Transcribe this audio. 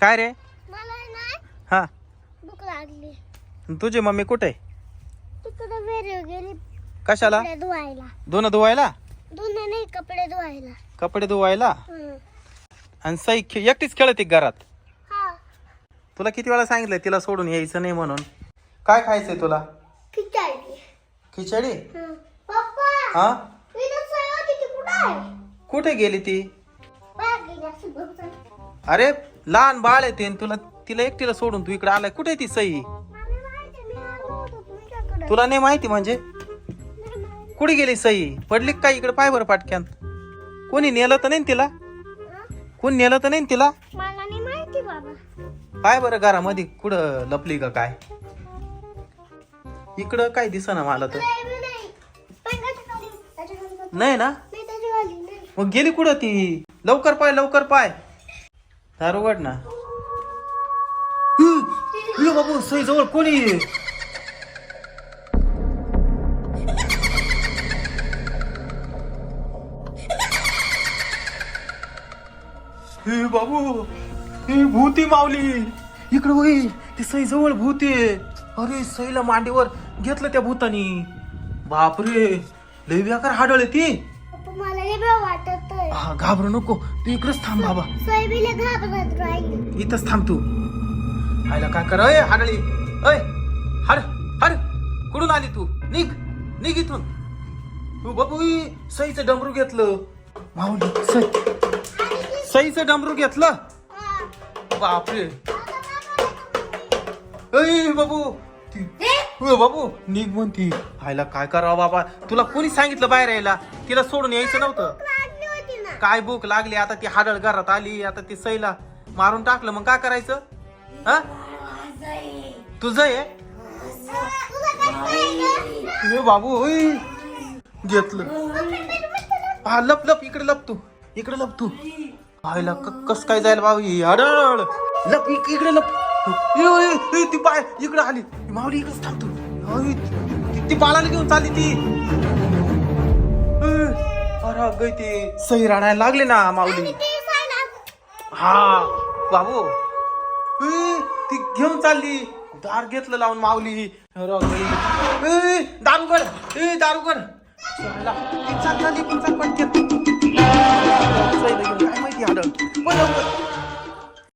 काय रे? मला ना हा. भूक लागली. तुझी मम्मी कुठे? तिकडे गेली. कशाला? कपडे धुवायला. दोन धुवायला? धुणे नाही कपडे धुवायला. कपडे धुवायला. आणि सई खे- एकटीच खेळते घरात? हा. तुला किती वेळा सांगितलंय तिला सोडून यायचं नाही म्हणून. काय खायचंय तुला? खिचडी. खिचडी? हं. पप्पा हा? कुठं आहे? कुठे गेली ती? बाहेर गेली अरे लहान बाळ आहे ते आणि तुला तिला एकटीला सोडून तू इकडे आलाय. कुठे आहे ती सई? तुला नाही माहिती म्हणजे. कुठे गेली सई? पडली का काय इकडे पाय बरं पाटक्यान कोणी नेलं तर नाही तिला? कोणी नेलं तर नाही तिला? पाय बरं घरामध्ये कुठं लपली का काय? इकडं काय दिसना मला तर. नाही, ना? मग गेली कुठं ती? लवकर पाय लवकर पाय. दार उघड ना. हं, ये बाबू सई जवळ कोणी? हे बाबू हे भूती मावली. इकडं होई ती सई जवळ भूत अरे सईला मांडीवर घेतलं त्या भूतानी. बापरे लय बेकार हाडळ ती. मला वाटत. हा घाबरू नको. तू इकडेच थांब बाबा. सोयाबीनला घाबरत राहील इथंच थांब तू. आयला काय कर? अय हाडळी. अय हड हड. कुठून आली तू? निघ निघ इथून. तू बाबू सईचं डमरू घेतलं. माऊली सई. सईचं डमरू घेतलं? बापरे. अय बाबू. ती बाबू निघ म्हणती. आयला काय करावं बाबा? तुला कोणी सांगितलं बाहेर यायला? तिला सोडून यायचं नव्हतं. काय भूक लागली आता ती हाडळ घरात आली आता ती सैला मारून टाकलं मग काय करायचं? हा? तुझं आहे? बाबू होई घेतलं. हा लप लप इकडे लप तू. इकडे लप तू. पाहिला कस काय जायला बाबू हडळ. लप इक- इकडे लप. ती पाय इकडे आली. माऊली इकडेच थांबतो ती- बाळाला घेऊन चालली ती. अरे गय ती सही राणायला लागले ना माऊली. हा बाबू. ए, ती घेऊन चालली. दार घेतलं लावून मावली अरे बाई. ए, दार दार चला, पण चाल